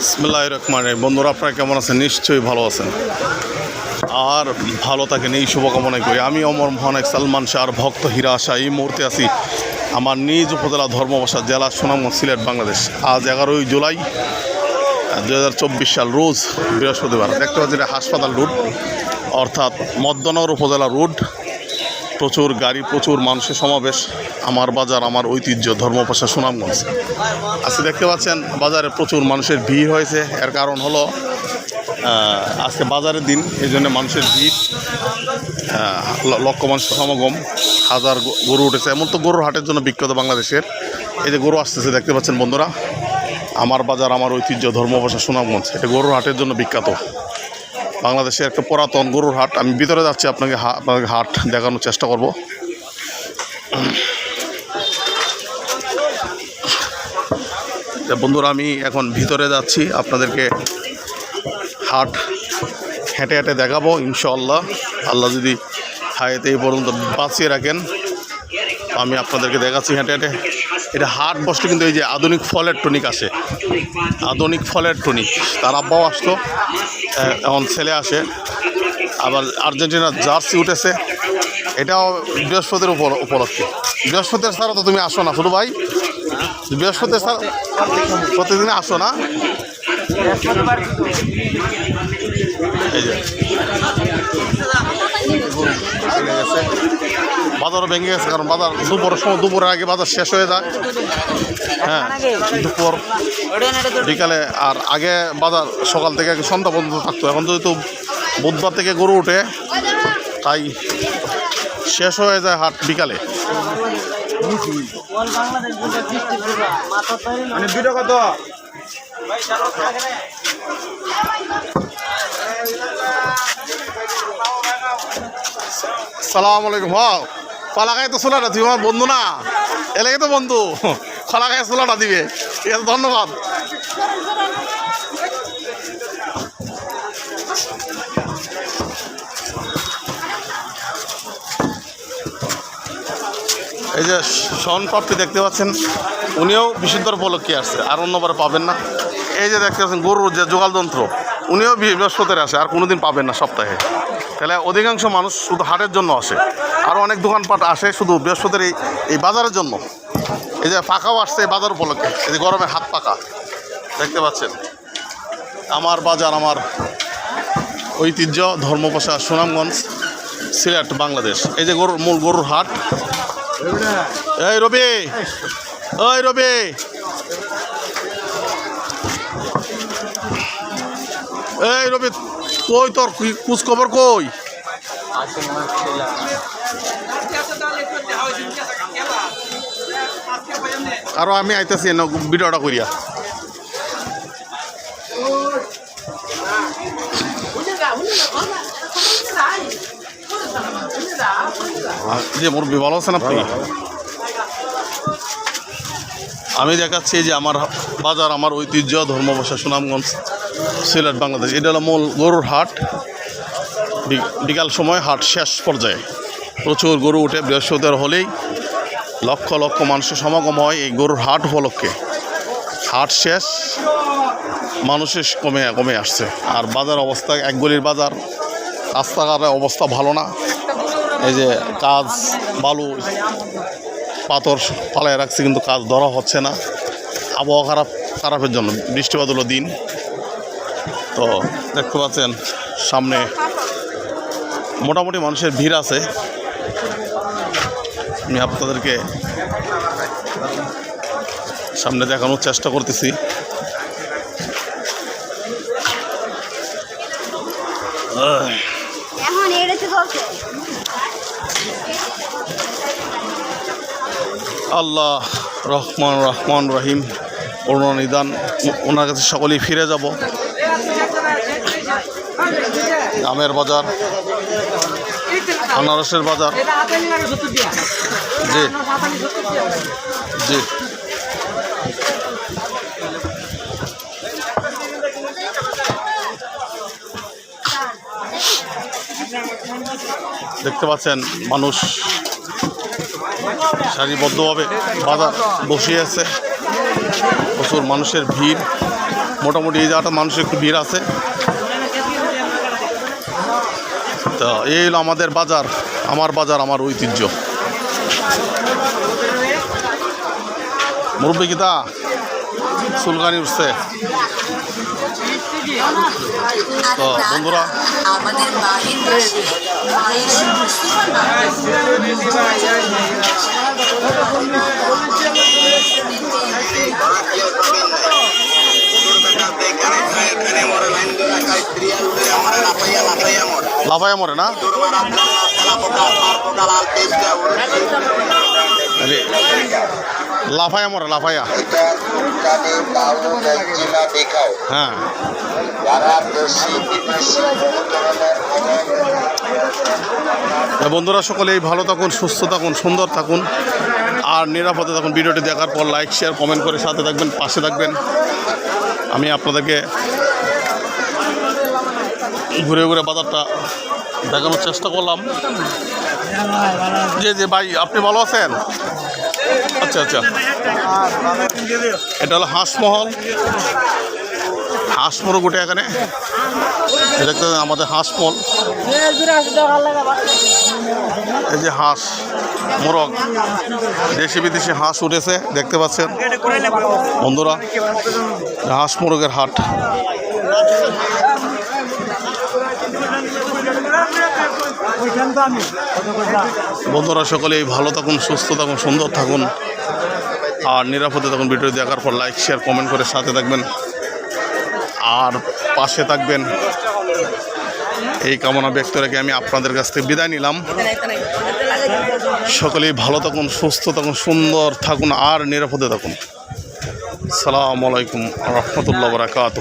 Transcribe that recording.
বিসমিল্লাহ রহমান বন্ধুরা, আপনারা কেমন আছেন? নিশ্চয়ই ভালো আছেন। আর ভালো থাকেন, এই শুভকামনাই করি। আমি অমর মোহন এক সালমান শাহর ভক্ত হীরা আশা। এই মুহূর্তে আছি আমার নিজ উপজেলা ধর্মবাসা, জেলা সুনামগঞ্জ, সিলেট, বাংলাদেশ। আজ এগারোই জুলাই দু হাজার চব্বিশ সাল, রোজ বৃহস্পতিবার। দেখতে পাচ্ছি হাসপাতাল রুট অর্থাৎ মদ্যনগর উপজেলা রোড। প্রচুর গাড়ি, প্রচুর মানুষের সমাবেশ, আমার বাজার, আমার ঐতিহ্য ধর্মপাশা সুনামগঞ্জ। আজকে দেখতে পাচ্ছেন, বাজারে প্রচুর মানুষের ভিড় হয়েছে। এর কারণ হলো আজকে বাজারের দিন, এই জন্য মানুষের ভিড় লক্ষ মানুষের সমাগম, হাজার গরু উঠেছে। এমন তো গরুর হাটের জন্য বিখ্যাত বাংলাদেশের। এই যে গরু আসতেছে, দেখতে পাচ্ছেন বন্ধুরা, আমার বাজার, আমার ঐতিহ্য ধর্মভাষা সুনামগঞ্জ, এটা গরুর হাটের জন্য বিখ্যাত। বাংলাদেশের একটা পুরাতন গরুর হাট। আমি ভিতরে যাচ্ছি, আপনাকে আপনাকে হাট দেখানোর চেষ্টা করব। বন্ধুরা, আমি এখন ভিতরে যাচ্ছি, আপনাদেরকে হাট হেঁটে হেঁটে দেখাবো ইনশাল্লাহ আল্লাহ যদি হায়াতে এই পর্যন্ত বাঁচিয়ে রাখেন, আমি আপনাদেরকে দেখাচ্ছি হেঁটে হেঁটে। এটা হাট বসলে কিন্তু এই যে আধুনিক ফলের টনিক আসে আধুনিক ফলের টনিক। তার আব্বাও আসতো এখন ছেলে আসে। আবার আর্জেন্টিনার জার্সি উঠেছে। এটাও বৃহস্পতির উপর উপলক্ষে। বৃহস্পতির ছাড়া তো তুমি আসো না, শুধু ভাই। বৃহস্পতির ছাড়া প্রতিদিন আসো না। এই যে। বাজারও ভেঙে গেছে, কারণ বাজার দুপুরের সময়, দুপুরের আগে বাজার শেষ হয়ে যায়। হ্যাঁ দুপুর বিকালে আর আগে বাজার সকাল থেকে সন্ধ্যা পর্যন্ত থাকতো। এখন যেহেতু বুধবার থেকে গরু ওঠে তাই শেষ হয়ে যায় হাট বিকালে। মানে সালাম আলাইকুম হ্যাঁ কলাকায় তো সোলাটা তুই আমার বন্ধু না। এলাকায় তো বন্ধু। কলাকায় সোলাটা দিবে। ঠিক আছে, ধন্যবাদ। এই যে শন দেখতে পাচ্ছেন, উনিও বিশুদ্ধর উপলক্ষে আসছে, আর অন্যবার পাবেন না। এই যে দেখতে পাচ্ছেন, গরুর যে যোগাল যন্ত্র। উনিও বৃহস্পতির আসে, আর কোনোদিন পাবেন না সপ্তাহে। তাহলে অধিকাংশ মানুষ শুধু হাটের জন্য আসে। আরও অনেক দোকানপাট আসে শুধু বৃহস্পতির এই বাজারের জন্য। এই যে পাকাও আসছে বাজার উপলক্ষে, এই যে গরমে হাত পাকা। দেখতে পাচ্ছেন? আমার বাজার, আমার ঐতিহ্য ধর্মপাশা সুনামগঞ্জ, সিলেট, বাংলাদেশ। এই যে গরুর মূল গরুর হাট। এই রবি ওই রবি। এই রবি কই তোর কি- খোঁজ খবর কই? আর আমি আইতেছি না ভিডিওটা করিয়া যে আমি দেখাচ্ছি যে আমার বাজার, আমার ঐতিহ্য ধর্মভাষা সুনামগঞ্জ। সিলেট, বাংলাদেশ। এটা হলো মূল গরুর হাট। বিকাল সময় হাট শেষ পর্যায়ে। প্রচুর গরু উঠে বৃহস্পতিবার হলেই লক্ষ লক্ষ মানুষের সমাগম হয় এই গরুর হাট উপলক্ষে। হাট শেষ মানুষের কমে কমে আসছে। আর বাজার অবস্থা, এক গলির বাজার, রাস্তাঘাটের অবস্থা ভালো না। এই যে কাজ, বালু, পাথর পালায় রাখছে, কিন্তু কাজ ধরা হচ্ছে না। আবহাওয়া খারাপ, খারাপের জন্য। বৃষ্টিপাত বাদল দিন। তো দেখতে পাচ্ছেন সামনে মোটামুটি মানুষের ভিড় আছে। আমি আপনাদেরকে সামনে দেখানোর চেষ্টা করতেছি। আল্লাহ রহমান রহমান রহিম নিদান ওনার কাছে সকলেই ফিরে যাব। আমের বাজার, আনারসের বাজার। জি। জি। দেখতে পাচ্ছেন, মানুষ সারিবদ্ধভাবে বাজার বসিয়ে আছে। প্রচুর মানুষের ভিড়। মোটামুটি এই জায়গাটা মানুষের একটু ভিড় আছে। তো এই হলো আমাদের বাজার, আমার বাজার, আমার ঐতিহ্য। মুরব্বী কিতা চুলকানি উঠছে। তো বন্ধুরা আমাদের লাফাইয়া মরে না? আরে, লাফাইয়া মরে লাফাইয়া। হ্যাঁ। বন্ধুরা সকলেই ভালো থাকুন সুস্থ থাকুন সুন্দর থাকুন। আর নিরাপদে থাকুন। ভিডিওটি দেখার পর লাইক শেয়ার কমেন্ট করে সাথে থাকবেন পাশে থাকবেন। আমি আপনাদেরকে ঘুরে ঘুরে বাজারটা দেখানোর চেষ্টা করলাম। জি জি, ভাই, আপনি ভালো আছেন? আচ্ছা আচ্ছা। এটা হলো হাঁসমহল। হাঁস মোরগ উঠে এখানে। এটা একটা আমাদের হাঁসমহল এই যে হাঁস, মোরগ। দেশি বিদেশি হাঁস উঠেছে, দেখতে পাচ্ছেন। বন্ধুরা হাঁস মোরগের হাট। বন্ধুরা, সকলেই ভালো থাকুন, সুস্থ থাকুন, সুন্দর থাকুন। আর নিরাপদে থাকুন ভিডিও দেখার পর লাইক শেয়ার কমেন্ট করে সাথে থাকবেন। আর পাশে থাকবেন। এই কামনা ব্যক্ত রেখে আমি আপনাদের কাছ থেকে বিদায় নিলাম। সকলেই ভালো থাকুন, সুস্থ থাকুন, সুন্দর থাকুন, আর নিরাপদে থাকুন। সালাম আলাইকুম রহমতুল্লাহ বরাকাত